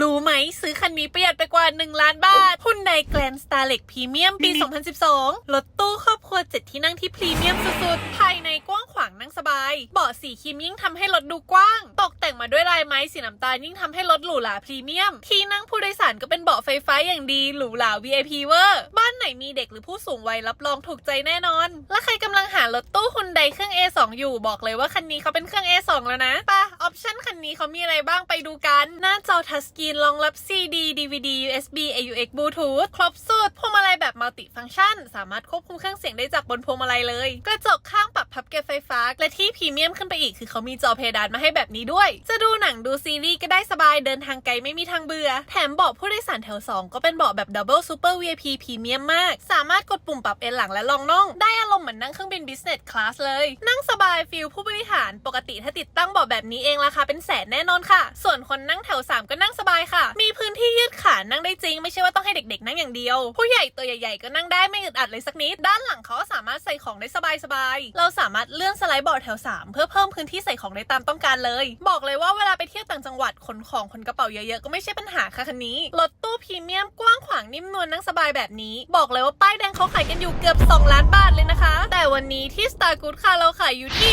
รู้ไหมซื้อคันนี้ประหยัดไปกว่า 1 ล้านบาท หุ่นในแกลนสตาร์เล็กพรีเมียมปี 2012 รถตู้ครอบครัว7ที่นั่งที่พรีเมียมสุดๆ ภายในกว้างขวางนั่งสบาย เบาะสีครีมยิ่งทำให้รถดูกว้าง ตกแต่งมาด้วยลายไม้สีน้ำตาลยิ่งทำให้รถหรูหราพรีเมียม ที่นั่งผู้โดยสารก็เป็นเบาะไฟฟ้าอย่างดีหรูหรา VIP เวอร์ บ้านไหนมีเด็กหรือผู้สูงวัยรับรองถูกใจแน่นอน และใครกำลังหา รถตู้หุ่นใดเครื่อง A2 อยู่บอกเลยว่าคันนี้เขาเป็นเครื่อง A2 แล้วนะปะออปชั่นคันนี้เขามีอะไรบ้างไปดูกัน หน้าจอทัชสกรีนรองรับ CD DVD USB AUX Bluetooth ครบสุดพวงมาลัยแบบมัลติฟังก์ชัน สามารถควบคุมเครื่องเสียงได้จากบนพวงมาลัยเลย กระจกข้างปรับพับเก็บไฟฟ้า และที่พรีเมียมขึ้นไปอีกคือเขามีจอเพดานมาให้แบบนี้ด้วย จะดูหนังดูซีรีส์ก็ได้สบายเดินทางไกลไม่มีทางเบื่อ แถมเบาะผู้โดยสารแถว 2 ก็เป็นเบาะแบบ Double Super VIP พรีเมียมมาก สามารถกดปุ่มปรับเอนหลังและรองน่อง ได้อารมณ์เหมือนนั่งเครื่องบิน Business Class เลย นั่งสบายฟิลผู้บริหารปกติถ้าติดตั้งเบาะแบบนี้เองราคาเป็นแสนแน่นอนค่ะ ส่วนคนนั่งแถว 3 ก็นั่งสบายค่ะ มีพื้นที่ยืดขานั่งได้จริง ไม่ใช่ว่าต้องให้เด็กๆ นั่งอย่างเดียว ผู้ใหญ่ตัวใหญ่ๆ ก็นั่งได้ไม่อึดอัดเลยสักนิด ด้านหลังเขาก็สามารถใส่ของได้สบายๆ เราสามารถเลื่อนสไลด์เบาะแถว 3 เพื่อเพิ่มพื้นที่ใส่ของได้ตามต้องการเลย บอกเลยว่าเวลาไปเที่ยวต่างจังหวัดขนของขนกระเป๋าเยอะๆก็ไม่ใช่ปัญหาค่ะคันนี้รถตู้พรีเมียมกว้างขวางนิ่มนวลนั่งสบายแบบนี้ บอกเลยว่าป้ายแดงเขาขายกันอยู่เกือบ 2 ล้านบาทเลยนะคะ แต่วันนี้ที่ Star Good ค่ะเราขายอยู่ที่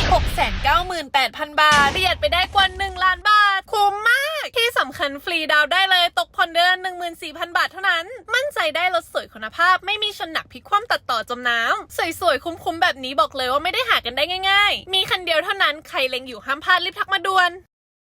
698,000 บาทประหยัดไปได้กว่า 1 ล้านบาท คุ้มมาก ที่สำคัญฟรีดาวได้เลยตกผ่อนเดือน14,000 บาทเท่านั้น มั่นใจได้รถสวยคุณภาพ ไม่มีชนหนักพลิกคว่ำตัดต่อจมน้ำสวยๆคุ้มๆแบบนี้บอกเลยว่าไม่ได้หากันได้ง่าย ๆ มีคันเดียวเท่านั้นใครเล็งอยู่ห้ามพลาดรีบทักมาด่วน